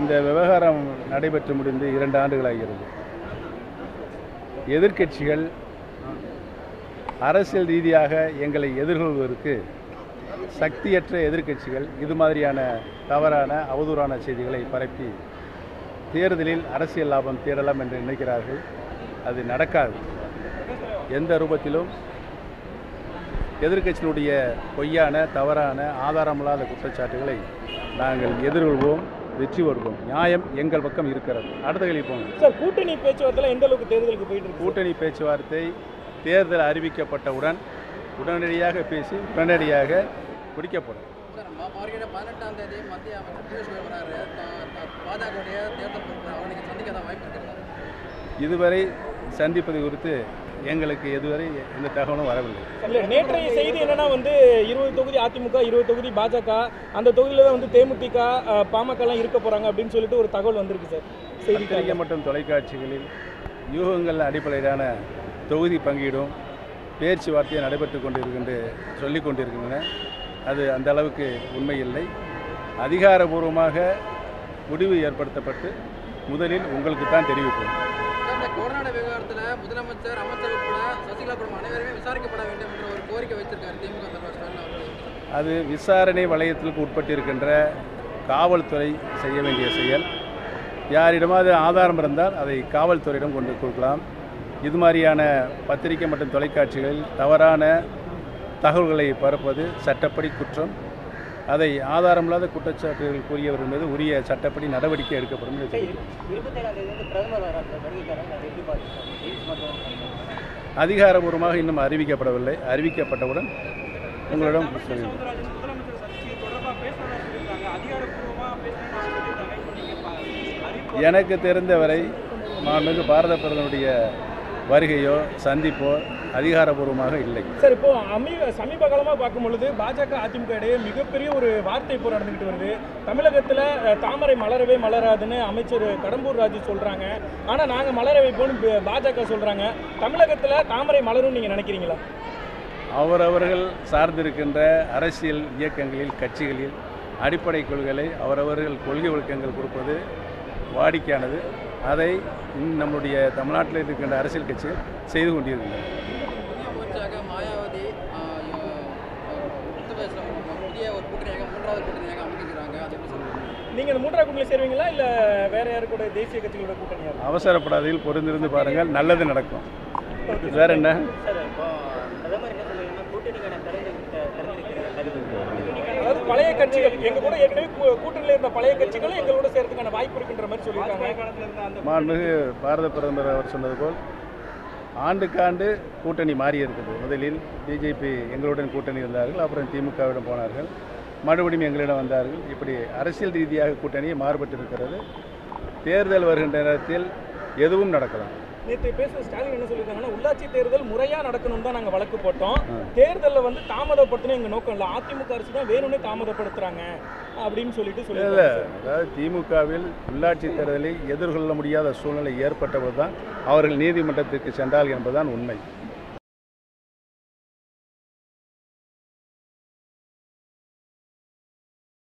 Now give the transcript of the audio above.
இந்த விவகாரம் நடைபெற்று முடிந்து இரண்டு ஆண்டுகளாகிறது. எதிர்க்கட்சிகள் அரசியல் ரீதியாக எங்களை எதிர்கொள்வதற்கு சக்தியற்ற எதிர்க்கட்சிகள் இது மாதிரியான தவறான அவதூறான செய்திகளை பரப்பி தேர்தலில் அரசியல் லாபம் தேடலாம் என்று நினைக்கிறார்கள். அது நடக்காது. எந்த ரூபத்திலும் எதிர்கட்சியினுடைய பொய்யான தவறான ஆதாரமில்லாத குற்றச்சாட்டுகளை நாங்கள் எதிர்கொள்வோம். வெற்றி வருவோம். நியாயம் எங்கள் பக்கம் இருக்கிறது. அடுத்த கேள்வி போங்க. சார் கூட்டணி பேச்சுவார்த்தையில் எந்த அளவுக்கு தேர்தலுக்கு போயிட்டு இருக்கு கூட்டணி பேச்சுவார்த்தை தேர்தல் அறிவிக்கப்பட்டவுடன் உடனடியாக பேசி உடனடியாக முடிக்கப்படும் பதினெட்டாம் தேதி மத்திய அமைச்சர் பியூஷ் கோயல் வராரு. பாஜகவுடைய தேர்தல் பொறுப்பு அவனுக்கு சந்திக்க தான் வாய்ப்பு இருக்கிறதா இதுவரை சந்திப்பது குறித்து எங்களுக்கு இதுவரை எந்த தகவலும் வரவில்லை. இல்ல நேற்றைய செய்தி என்னன்னா வந்து இருபது தொகுதி அதிமுக இருபது தொகுதி பாஜக அந்த தொகுதியில தான் வந்து தேமுதிக அஹ், பாமக எல்லாம் இருக்க போறாங்க அப்படின்னு சொல்லிட்டு ஒரு தகவல் வந்திருக்கு சார் செய்தி பத்திரிகை மற்றும் தொலைக்காட்சிகளில் யூகங்கள் அடிப்படையிலான தொகுதி பங்கீடும் பேச்சுவார்த்தை நடைபெற்று கொண்டிருக்கின்ற சொல்லிக் கொண்டிருக்கின்றன. அது அந்த அளவுக்கு உண்மை இல்லை. அதிகாரபூர்வமாக முடிவு ஏற்படுத்தப்பட்டு முதலில் உங்களுக்கு தான் தெரிவிப்போம். கொரோனா விவகாரத்தில் முதலமைச்சர் அமைச்சர் உட்பட சசிகலா குடும்பம் அனைவருமே விசாரிக்கப்பட வேண்டும் என்ற ஒரு கோரிக்கை வச்சிருக்காரு திமுக தலைவர் ஸ்டாலின் அவர்கள். அது விசாரணை வளையத்திற்கு உட்பட்டிருக்கின்ற காவல்துறை செய்ய வேண்டிய செயல். யாரிடமாவது ஆதாரம் இருந்தால் அதை காவல்துறையிடம் கொண்டு கொடுக்கலாம். இது மாதிரியான பத்திரிகை மற்றும் தொலைக்காட்சிகளில் தவறான தகவல்களை பரப்புவது சட்டப்படி குற்றம். அதை ஆதாரமில்லாத குற்றச்சாட்டுகள் கூறியவர் மீது உரிய சட்டப்படி நடவடிக்கை எடுக்கப்படும் அதிகாரபூர்வமாக இன்னும் அறிவிக்கப்படவில்லை. அறிவிக்கப்பட்டவுடன் உங்களிடம் எனக்கு தெரிந்தவரை மாண்புமிகு பாரத பிரதமருடைய வருகையோ சந்திப்போ அதிகாரபூர்வமாக இல்லை. சார் இப்போ அமீக சமீப காலமாக பார்க்கும் பொழுது பாஜக அதிமுக இடையே மிகப்பெரிய ஒரு வார்த்தை போர் நடந்துகிட்டு வருது. தமிழகத்தில் தாமரை மலரவே மலராதுன்னு அமைச்சர் கடம்பூர் ராஜு சொல்கிறாங்க ஆனால் நாங்கள் மலர வைப்போம்னு பாஜக சொல்கிறாங்க தமிழகத்தில் தாமரை மலரும்னு நீங்கள் நினைக்கிறீங்களா? அவரவர்கள் சார்ந்திருக்கின்ற அரசியல் இயக்கங்களில் கட்சிகளில் அடிப்படை கொள்கைகளை அவரவர்கள் கொள்கை ஒழுக்கங்கள் கொடுப்பது வாடிக்கையானது. அதை இன் நம்முடைய தமிழ்நாட்டில் இருக்கின்ற அரசியல் கட்சிகள் செய்து கொண்டிருக்கின்றன. அது நீங்கள் இந்த மூன்றாவது கூட்டணியில் சேருவீங்களா? இல்லை வேற யாரு கூட தேசிய கட்சிகளோட கூட்டணியா? அவசரப்படாதையில் பொருந்திருந்து பாருங்கள். நல்லது நடக்கும். வேற என்ன? கூட்டணிக்கான திறந்து அதாவது பழைய கட்சிகள் எங்க கூட ஏற்கனவே கூ- கூட்டணியில் இருந்த பழைய கட்சிகளும் எங்களோட சேர்த்துக்கான வாய்ப்பு இருக்குன்ற மாதிரி சொல்லியிருக்காங்க. மாண்புமிகு பாரத பிரதமர் அவர் சொன்னது போல் ஆண்டுக்காண்டு கூட்டணி மாறி இருக்குது முதலில் பிஜேபி எங்களுடன் கூட்டணி இருந்தார்கள் அப்புறம் திமுகவிடம் போனார்கள். மறுபடியும் எங்களிடம் வந்தார்கள். இப்படி அரசியல் ரீதியாக கூட்டணி மாறுபட்டிருக்கிறது. தேர்தல் வருகின்ற நேரத்தில் எதுவும் நடக்கலாம். நேற்று பேசுன ஸ்டாலின் என்ன சொல்லியிருக்காங்கன்னா உள்ளாட்சி தேர்தல் முறையா நடக்கணும் தான் நாங்க வழக்கு போட்டோம். தேர்தலில் வந்து தாமதப்படுத்தணும் எங்க நோக்கம் இல்லை. அதிமுக அரசு தான் வேணும்னே தாமதப்படுத்துறாங்க அப்படின்னு சொல்லிட்டு இல்லை சொல்லியிருக்காங்க அதாவது திமுகவில் உள்ளாட்சி தேர்தலை எதிர்கொள்ள முடியாத சூழ்நிலை ஏற்பட்டபோது தான் அவர்கள் நீதிமன்றத்திற்கு சென்றார்கள் என்பதுதான் உண்மை.